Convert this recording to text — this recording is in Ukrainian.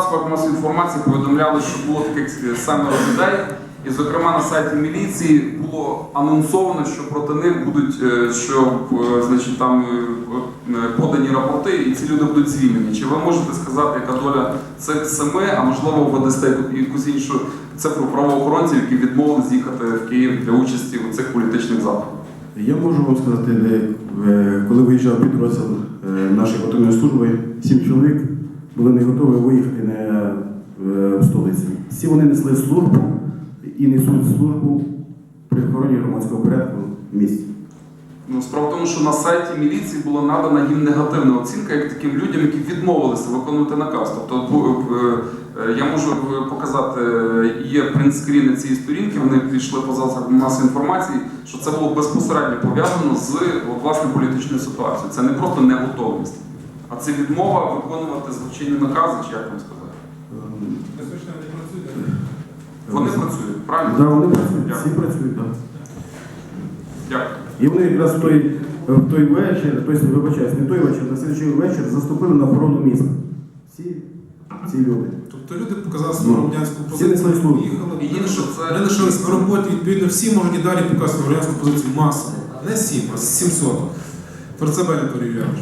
засобах масової інформації повідомляли, що було таких е, семеро людей. І, зокрема, на сайті міліції було анонсовано, що проти них будуть е, що, е, значить, там подані рапорти, і ці люди будуть звільнені. Чи ви можете сказати, яка доля цих семи, а можливо, ви дасте якусь іншу цифру правоохоронців, які відмовили з'їхати в Київ для участі у цих політичних заходах? Я можу вам сказати, коли виїжджав підрозділ нашої патрульної служби, сім чоловік були не готові виїхати на е, в столиці. Всі вони несли службу і несуть службу при охороні громадського порядку в місті. Ну, справа в тому, що на сайті міліції була надана їм негативна оцінка як таким людям, які відмовилися виконувати наказ. Тобто е, е, я можу показати, є принтскріни цієї сторінки, вони пішли по засобам масової інформації, що це було безпосередньо пов'язано з власне політичною ситуацією. Це не просто неготовність, а це відмова виконувати злочинні накази, чи як вам сказати. Ем, Вони працюють, правильно? Да, вони працюють, всі працюють, так. Дякую. І вони якраз в той, в той вечір, тобто, вибачаюсь, не той вечір, на слідчий вечір заступили на охорону міста. Всі ці люди. Тобто люди показали свою Ну, громадянську всі несли позицію, службу. їхали. І інше це- Вони лишились на роботі, відповідно, всі можуть і далі показувати громадянську позицію масово. Не 7, а 700. Ферцебель Анатолій Юрійович.